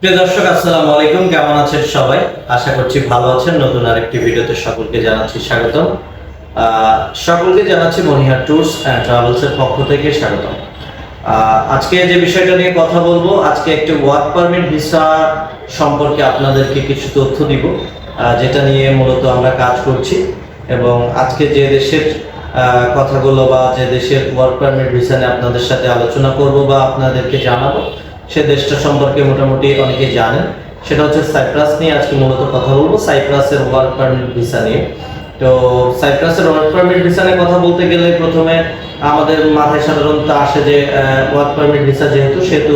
প্রিয় দর্শক, আসসালামু আলাইকুম। কেমন আছেন সবাই? আশা করছি ভালো আছেন। নতুন আরেকটি ভিডিওতে সকলকে জানাচ্ছি স্বাগতম। সকলকে জানাচ্ছি মনিহার ট্যুরস অ্যান্ড ট্রাভেলস এর পক্ষ থেকে স্বাগতম। আজকে যে বিষয়টা নিয়ে কথা বলব, আজকে একটি ওয়ার্ক পারমিট ভিসা সম্পর্কে আপনাদেরকে কিছু তথ্য দিব যেটা নিয়ে মূলত আমরা কাজ করছি। এবং আজকে যে দেশের কথাগুলো বা যে দেশের ওয়ার্ক পারমিট ভিসা নিয়ে আপনাদের সাথে আলোচনা করব বা আপনাদেরকে জানাব সে দেশটা সম্পর্কে মোটামুটি অনেকে জানেন। সেটা হচ্ছে সাইপ্রাস নিয়ে আজকে মূলত কথা বলব, সাইপ্রাসের ওয়ার্ক পারমিট ভিসা নিয়ে। তো সাইপ্রাসের ওয়ার্ক পারমিট ভিসা নিয়ে কথা বলতে গেলে প্রথমে আমাদের মাথায় সাধারণত আসে যে ওয়ার্ক পারমিট ভিসা যেহেতু, সেহেতু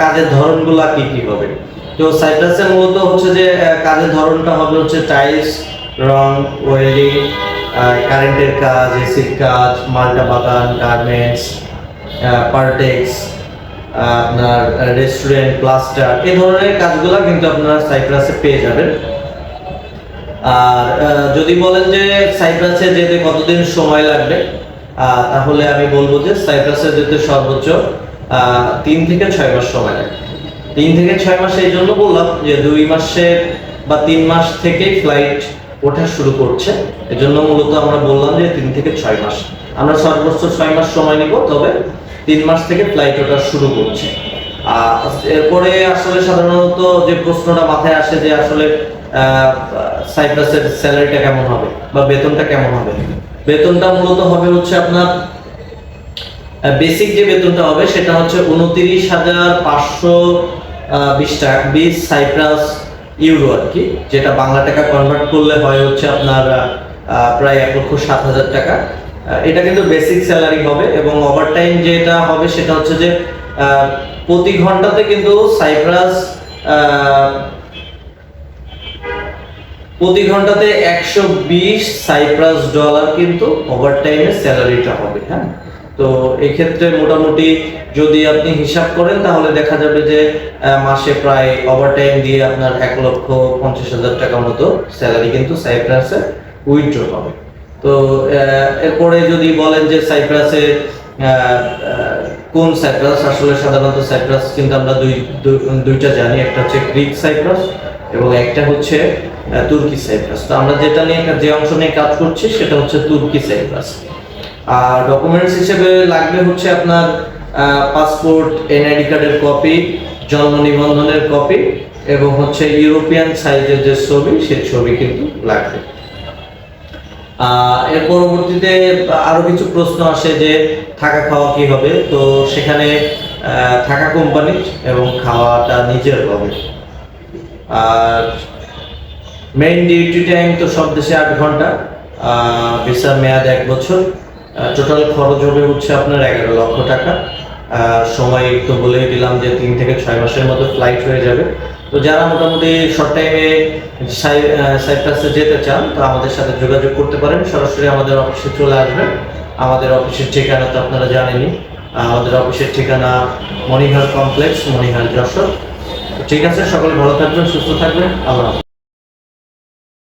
কাজের ধরনগুলা কি কি হবে? তো সাইপ্রাসের মূলত হচ্ছে যে কাজের ধরনটা হবে হচ্ছে টাইলস রং ওয়েল্ডিং কারেন্টের কাজ এসির কাজ, মাল্টা বাগান গার্মেন্টস পার্টেক্স আপনার রেস্টুরেন্ট প্লাস্টার এই ধরনের কাজগুলো কিন্তু আপনারা সাইপ্রাসে পেয়ে যাবেন। আর যদি বলেন যে সাইপ্রাসে যেতে কতদিন সময় লাগবে তাহলে আমি বলব যে সাইপ্রাসে যেতে সর্বোচ্চ তিন থেকে ছয় মাস সময় লাগে। তিন থেকে ছয় মাস এই জন্য বললাম যে দুই মাসে বা তিন মাস থেকেই ফ্লাইট ওঠা শুরু করছে। এজন্য মূলত আমরা বললাম যে তিন থেকে ছয় মাস। আমরা সর্বোচ্চ ছয় মাস সময় নিব, তবে তিন মাস থেকে ফ্লাইট ওঠা শুরু করছে। এরপরে আসলে সাধারণত যে প্রশ্নটা মাথায় আসে যে আসলে সাইপ্রাসের স্যালারিটা কেমন হবে বা বেতনটা কেমন হবে? বেতনটা মূলত হবে হচ্ছে আপনার বেসিক যে বেতনটা হবে সেটা হচ্ছে উনত্রিশ হাজার পাঁচশো বিশ টাকা, বিশ সাইপ্রাস ইউরো আর কি, যেটা বাংলা টাকা কনভার্ট করলে হয় হচ্ছে আপনার প্রায় এক লক্ষ সাত হাজার টাকা। এটা কিন্তু বেসিক স্যালারি হবে এবং ওভারটাইম যেটা হবে সেটা হচ্ছে যে প্রতি ঘন্টাতে কিন্তু সাইপ্রাস প্রতি ঘন্টাতে একশো বিশ সাইপ্রাস ডলার কিন্তু ওভারটাইমের স্যালারিটা হবে হ্যাঁ? তো এক্ষেত্রে মোটামুটি যদি আপনি হিসাব করেন, তাহলে দেখা যাবে যে মাসে প্রায় ওভারটাইম দিয়ে আপনার এক লক্ষ পঞ্চাশ হাজার টাকা মতো স্যালারি কিন্তু সাইপ্রাসে উইথড্র হবে। তো এরপরে যদি বলেন যে সাইপ্রাসে কোন সাইপ্রাস? আসলে সাধারণত সাইপ্রাস কিন্তু আমরা দুই, দুই- দুইটা জানি। একটা হচ্ছে গ্রিক সাইপ্রাস এবং একটা হচ্ছে তুর্কি সাইপ্রাস। তো আমরা যেটা নিয়ে, যে অংশ নিয়ে কাজ করছি সেটা হচ্ছে তুর্কি সাইপ্রাস। আর ডকুমেন্টস হিসেবে লাগবে হচ্ছে আপনার পাসপোর্ট এনআইডি কার্ডের কপি জন্ম নিবন্ধনের কপি এবং হচ্ছে ইউরোপিয়ান সাইজের যে ছবি, সেই ছবি কিন্তু লাগবে। এর পরবর্তীতে আরও কিছু প্রশ্ন আসে যে থাকা খাওয়া কি হবে? তো সেখানে থাকা কোম্পানি এবং খাওয়াটা নিজের হবে। আর মেইন ডিউটি টাইম তো সব দেশে আট ঘণ্টা। ভিসার মেয়াদ এক বছর। টোটাল খরচ হবে হচ্ছে আপনার এগারো লক্ষ টাকা। সময় তো বলেই দিলাম যে তিন থেকে ছয় মাসের মতো ফ্লাইট হয়ে যাবে। তো যারা মোটামুটি শর্ট টাইমে সাইপ্রাসে যেতে চান, তো আমাদের সাথে যোগাযোগ করতে পারেন। সরাসরি আমাদের অফিসে চলে আসবেন। আমাদের অফিসের ঠিকানা তো আপনারা জানেনই। আমাদের অফিসের ঠিকানা মণিহার কমপ্লেক্স মণিহার যশোর। ঠিক আছে, সকলে ভালো থাকবেন, সুস্থ থাকবেন। আল্লাহ।